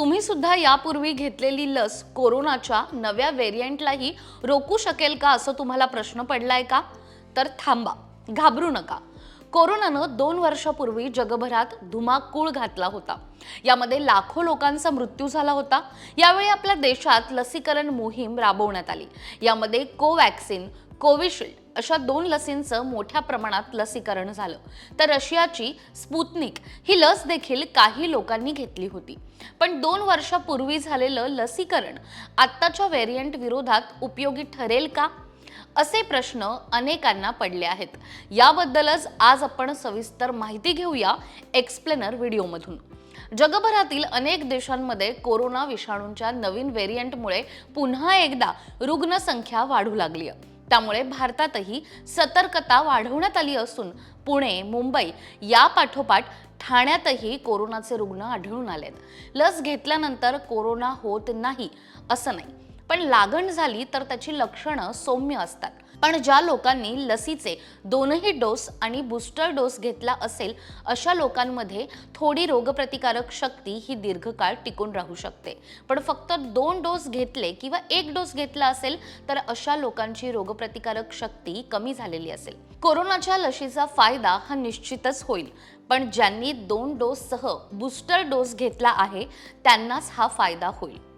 तुम्ही सुद्धा यापूर्वी घेतलेली लस कोरोनाच्या नव्या व्हेरियंटलाही रोखू शकेल का असं तुम्हाला प्रश्न पडलाय का? तर थांबा घाबरू नका. कोरोनानं दोन वर्षापूर्वी जगभरात धुमाकूळ घातला होता. यामध्ये लाखो लोकांचा मृत्यू झाला होता. यावेळी आपल्या देशात लसीकरण मोहीम राबवण्यात आली. यामध्ये कोवॅक्सिन कोविशिल्ड अशा दोन लसींचं मोठ्या प्रमाणात लसीकरण झालं. तर रशियाची स्पुतनिक ही लस देखील काही लोकांनी घेतली होती. पण दोन वर्षापूर्वी झालेलं लसीकरण आत्ताच्या व्हेरियंट विरोधात उपयोगी ठरेल का? असे प्रश्न अनेकांना पडले आहेत. याबद्दलच आज आपण सविस्तर माहिती घेऊया एक्सप्लेनर व्हिडिओमधून. जगभरातील अनेक देशांमध्ये कोरोना विषाणूंच्या नवीन व्हेरियंटमुळे पुन्हा एकदा रुग्णसंख्या वाढू लागली आहे त्यामुळे भारतातही सतर्कता वाढवण्यात आली असून पुणे मुंबई या पाठोपाठ ठाण्यातही कोरोनाचे रुग्ण आढळून आलेत. लस घेतल्यानंतर कोरोना होत नाही असं नाही पण लागण झाली तर त्याची लक्षणं सौम्य असतात. पण ज्या लोकांनी लसीचे दोनही डोस आणि बूस्टर डोस घेतला असेल अशा लोकांमध्ये थोडी रोगप्रतिकारक शक्ती ही दीर्घकाळ टिकून राहू शकते. पण फक्त दोन डोस घेतले किंवा एक डोस घेतला असेल तर अशा लोकांची रोगप्रतिकारक शक्ती कमी झालेली असेल. कोरोनाच्या लशीचा फायदा हा निश्चितच होईल पण ज्यांनी दोन डोससह बूस्टर डोस घेतला आहे त्यांनाच हा फायदा होईल.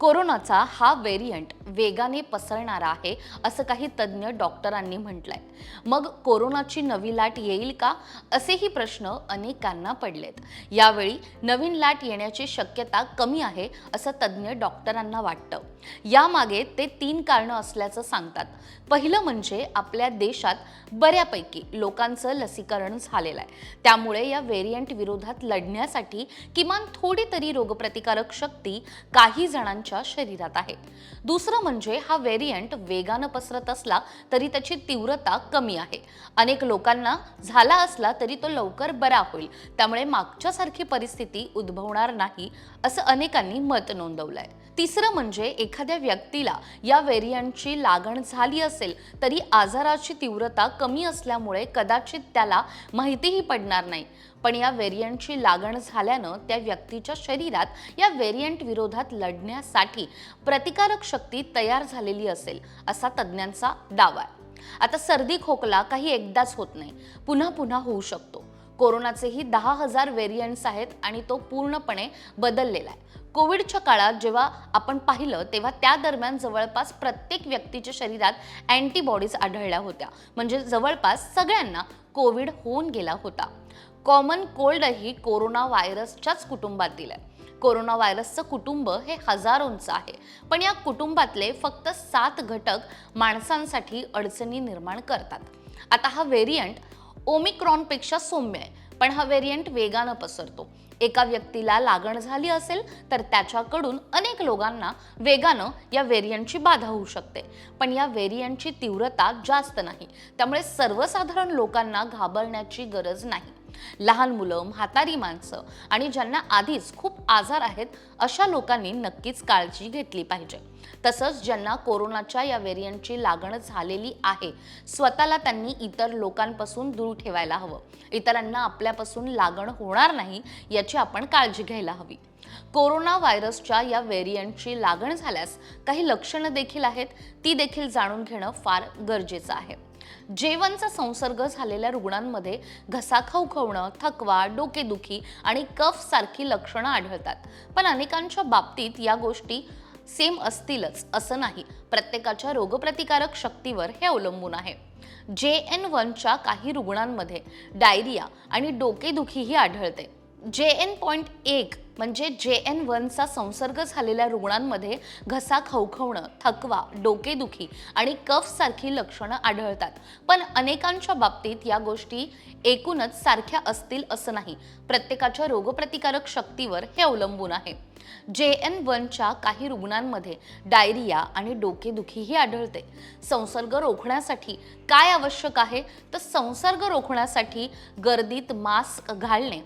कोरोनाचा हा व्हेरियंट वेगाने पसरणारा आहे असं काही तज्ज्ञ डॉक्टरांनी म्हटलंय. मग कोरोनाची नवी लाट येईल का? असेही प्रश्न अनेकांना पडलेत. यावेळी नवीन लाट येण्याची शक्यता कमी आहे असं तज्ज्ञ डॉक्टरांना वाटतं. यामागे ते तीन कारणं असल्याचं सांगतात. पहिलं म्हणजे आपल्या देशात बऱ्यापैकी लोकांचं लसीकरण झालेलं आहे. त्यामुळे या व्हेरियंट विरोधात लढण्यासाठी किमान थोडी तरी रोगप्रतिकारक शक्ती काही जण जणांच्या शरीरात आहे. दुसरं म्हणजे हा व्हेरियंट वेगानं पसरत असला तरी त्याची तीव्रता कमी आहे. अनेक लोकांना झाला असला तरी तो लवकर बरा होईल. त्यामुळे मागच्यासारखी परिस्थिती उद्भवणार नाही असं अनेकांनी मत नोंदवलंय. तिसरं म्हणजे एखाद्या व्यक्तीला या व्हेरियंटची लागण झाली असेल तरी आजाराची तीव्रता कमी असल्यामुळे कदाचित त्याला माहितीही पडणार नाही. पण या व्हेरियंटची लागण झाल्यानं त्या व्यक्तीच्या शरीरात या व्हेरियंट विरोधात लढण्यासाठी प्रतिकारक शक्ती तयार झालेली असेल असा तज्ज्ञांचा दावा आहे. आता सर्दी खोकला काही एकदाच होत नाही. पुन्हा पुन्हा होऊ शकतो. कोरोनाचेही दहा हजार व्हेरियंट्स आहेत आणि तो पूर्णपणे बदललेला आहे. कोविडच्या काळात जेव्हा आपण पाहिलं तेव्हा त्या दरम्यान जवळपास प्रत्येक व्यक्तीच्या शरीरात अँटीबॉडीज आढळल्या होत्या. म्हणजे जवळपास सगळ्यांना कोविड होऊन गेला होता. कॉमन कोल्डही कोरोना व्हायरसच्याच कुटुंबातील आहे कोरोना व्हायरसचं कुटुंब हे हजारोंचं आहे. पण या कुटुंबातले फक्त सात घटक माणसांसाठी अडचणी निर्माण करतात. आता हा व्हेरियंट ओमिक्रॉनपेक्षा सौम्य आहे. पण हा व्हेरियंट वेगानं पसरतो. एका व्यक्तीला लागण झाली असेल तर त्याच्याकडून अनेक लोकांना वेगानं या व्हेरियंटची बाधा होऊ शकते. पण या व्हेरियंटची तीव्रता जास्त नाही. त्यामुळे सर्वसाधारण लोकांना घाबरण्याची गरज नाही. लहान मुलं म्हातारी माणसं आणि ज्यांना आधीच खूप आजार आहेत अशा लोकांनी नक्कीच काळजी घेतली पाहिजे. तसंच ज्यांना कोरोनाच्या या व्हेरियंटची लागण झालेली आहे स्वतःला त्यांनी इतर लोकांपासून दूर ठेवायला हवं. इतरांना आपल्यापासून लागण होणार नाही याची आपण काळजी घ्यायला हवी. कोरोना व्हायरसच्या या व्हेरियंटची लागण झाल्यास काही लक्षणं देखील आहेत ती देखील जाणून घेणं फार गरजेचं आहे. जेवणचा संसर्ग झालेल्या रुग्णांमध्ये घसा खवखवणं थकवा डोकेदुखी आणि कफ सारखी लक्षणं आढळतात. पण अनेकांच्या बाबतीत या गोष्टी सेम असतीलच असं नाही. प्रत्येकाच्या रोगप्रतिकारक शक्तीवर हे अवलंबून आहे. जे एन वनच्या काही रुग्णांमध्ये डायरिया आणि डोकेदुखीही आढळते. जे एन पॉईंट एक म्हणजे जे एन वनचा संसर्ग झालेल्या रुग्णांमध्ये घसा खवखवणं थकवा डोकेदुखी आणि कफसारखी लक्षणं आढळतात. पण अनेकांच्या बाबतीत या गोष्टी एकूणच सारख्या असतील असं नाही. प्रत्येकाच्या रोगप्रतिकारक शक्तीवर हे अवलंबून आहे. जे एन वनच्या काही रुग्णांमध्ये डायरिया आणि डोकेदुखीही आढळते. संसर्ग रोखण्यासाठी काय आवश्यक आहे? तर संसर्ग रोखण्यासाठी गर्दीत मास्क घालणे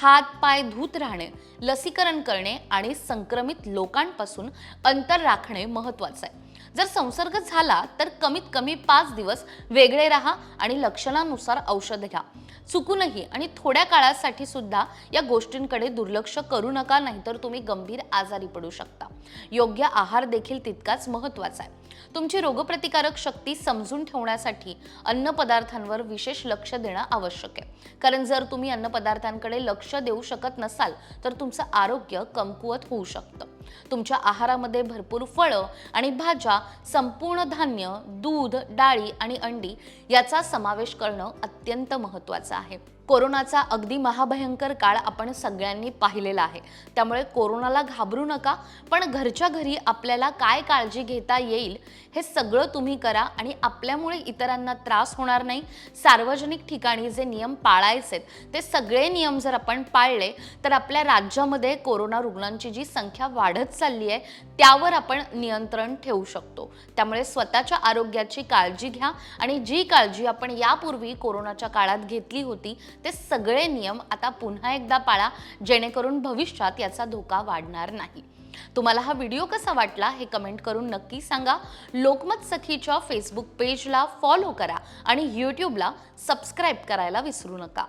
हात पाय धूत राहणे लसीकरण करणे आणि संक्रमित लोकांपासून अंतर राखणे महत्त्वाचं आहे. जर संसर्ग झाला तर कमीत कमी पाच दिवस वेगळे राहा आणि लक्षणानुसार औषध घ्या. चुकूनही आणि थोड्या काळासाठी सुद्धा या गोष्टींकडे दुर्लक्ष करू नका नाहीतर तुम्ही गंभीर आजारी पडू शकता. योग्य आहार देखील तितकाच महत्त्वाचा आहे. तुमची रोगप्रतिकारक शक्ती समजून ठेवण्यासाठी अन्नपदार्थांवर विशेष लक्ष देणं आवश्यक आहे. कारण जर तुम्ही अन्नपदार्थांकडे लक्ष देऊ शकत नसाल तर तुमचं आरोग्य कमकुवत होऊ शकतं. तुमच्या आहारामध्ये भरपूर फळं आणि भाज्या संपूर्ण धान्य दूध डाळी आणि अंडी याचा समावेश करणं अत्यंत महत्त्वाचं आहे. कोरोनाचा अगदी महाभयंकर काळ आपण सगळ्यांनी पाहिलेला आहे. त्यामुळे कोरोनाला घाबरू नका पण घरच्या घरी आपल्याला काय काळजी घेता येईल हे सगळं तुम्ही करा आणि आपल्यामुळे इतरांना त्रास होणार नाही. सार्वजनिक ठिकाणी जे नियम पाळायचे ते सगळे नियम जर आपण पाळले तर आपल्या राज्यामध्ये कोरोना रुग्णांची जी संख्या वाढत चालली आहे त्यावर आपण नियंत्रण ठेवू शकतो. त्यामुळे स्वतःच्या आरोग्याची काळजी घ्या आणि जी काळजी आपण यापूर्वी कोरोनाच्या काळात घेतली होती ते सगळे नियम आता पुन्हा एकदा पाळा जेणेकरून भविष्यात याचा धोका वाढणार नाही. तुम्हाला हा व्हिडिओ कसा वाटला हे कमेंट करून नक्की सांगा. लोकमत सखीच्या फेसबुक पेजला फॉलो करा आणि यूट्यूबला सबस्क्राईब करायला विसरू नका.